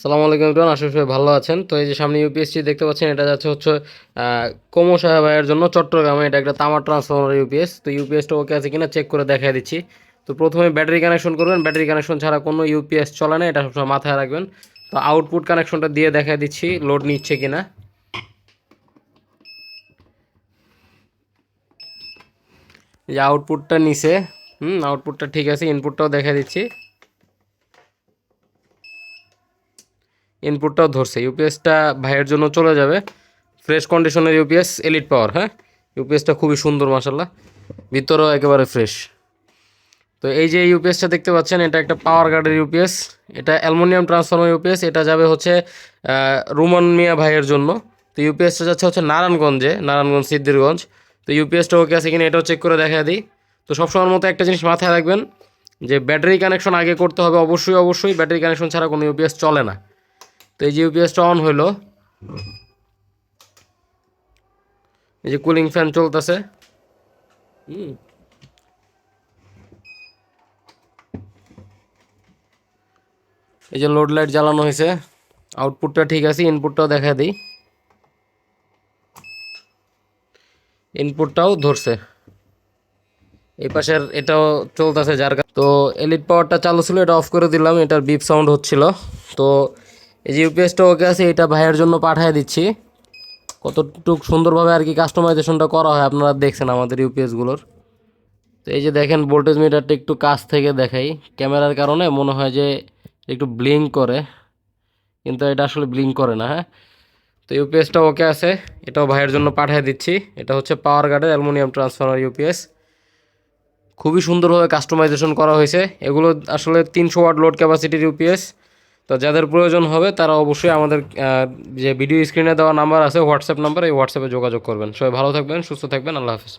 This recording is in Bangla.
সালামু আলাইকুম এভরিওয়ান, আশা সবাই ভালো আছেন। তো এই যে সামনে ইউপিএসসি দেখতে পাচ্ছেন, এটা যাচ্ছে হচ্ছে কোমো সাহেব ভাইয়ের জন্য চট্টগ্রামে, এটা একটা তামার ট্রান্সফর্মার ইউপিএস তো ইউপিএসটা ওকে আছে কিনা চেক করে দেখাই দিচ্ছি। তো প্রথমে ব্যাটারি কানেকশন করবেন। ব্যাটারি কানেকশন ছাড়া কোনো ইউপিএস চলে না, এটা সবসময় মাথায় রাখবেন। তো আউটপুট কানেকশনটা দিয়ে দেখাই দিচ্ছি লোড নিচ্ছে কিনা। এই যে আউটপুটটা নিছে, হুম আউটপুটটা ঠিক আছে ইনপুটটাও দেখা দিচ্ছি। ইনপুটটাও ধরছে। ইউপিএসটা ভাইয়ের জন্য চলে যাবে। ফ্রেশ কন্ডিশনের ইউপিএস এলিট পাওয়ার হ্যাঁ? ইউপিএসটা খুবই সুন্দর মাসাল্লাহ ভিতরেও একেবারে ফ্রেশ তো এই যে ইউপিএসটা দেখতে পাচ্ছেন, এটা একটা পাওয়ার গার্ডের ইউপিএস এটা অ্যালমোনিয়াম ট্রান্সফর্মার ইউপিএস এটা যাবে হচ্ছে রুমন মিয়া ভাইয়ের জন্য। তো ইউপিএসটা যাচ্ছে হচ্ছে নারায়ণগঞ্জে, নারায়ণগঞ্জ, সিদ্ধিরগঞ্জ। তো ইউপিএসটা ওকে আছে কিনা এটাও চেক করে দেখা দিই। তো সবসময়ের মতো একটা জিনিস মাথায় রাখবেন, যে ব্যাটারি কানেকশন আগে করতে হবে অবশ্যই অবশ্যই। ব্যাটারি কানেকশন ছাড়া কোনো ইউপিএস চলে না। তো এই যে ইউপিএসটা অন হইল। এই যে কুলিং ফ্যান চলতেছে। হুম। এই যে লোড লাইট জ্বালানো হয়েছে আউটপুটটা ঠিক আছে ইনপুটটাও দেখা দিই। ইনপুটটাও ধরছে। এই পাশের এটাও চলতেছে যার তো এলিট পাওয়ারটা চালু ছিল এটা অফ করে দিলাম এটার বিপ সাউন্ড হচ্ছিল। তো এই যে ইউপিএসটা ওকে আছে, এটা ভাইয়ের জন্য পাঠিয়ে দিচ্ছি। কতটুক সুন্দরভাবে আর কি কাস্টমাইজেশনটা করা হয় আপনারা দেখছেন আমাদের ইউপিএসগুলোর তো এই যে দেখেন ভোল্টেজ মিটারটা একটু কাছ থেকে দেখাই। ক্যামেরার কারণে মনে হয় যে একটু ব্লিঙ্ক করে, কিন্তু এটা আসলে ব্লিঙ্ক করে না হ্যাঁ? তো ইউপিএসটা ওকে আছে, এটাও ভাইয়ের জন্য পাঠিয়ে দিচ্ছি। এটা হচ্ছে পাওয়ার গার্ডের অ্যালুমিনিয়াম ট্রান্সফর্মার ইউপিএস খুবই সুন্দরভাবে কাস্টমাইজেশন করা হয়েছে। এগুলো আসলে তিনশো ওয়াট লোড ক্যাপাসিটির ইউপিএস তো যাদের প্রয়োজন হবে, তারা অবশ্যই আমাদের যে ভিডিও স্ক্রিনে দেওয়া নাম্বার আছে হোয়াটসঅ্যাপ নাম্বার এই হোয়াটসঅ্যাপে যোগাযোগ করবেন। সবাই ভালো থাকবেন, সুস্থ থাকবেন, আল্লাহ হাফিজ।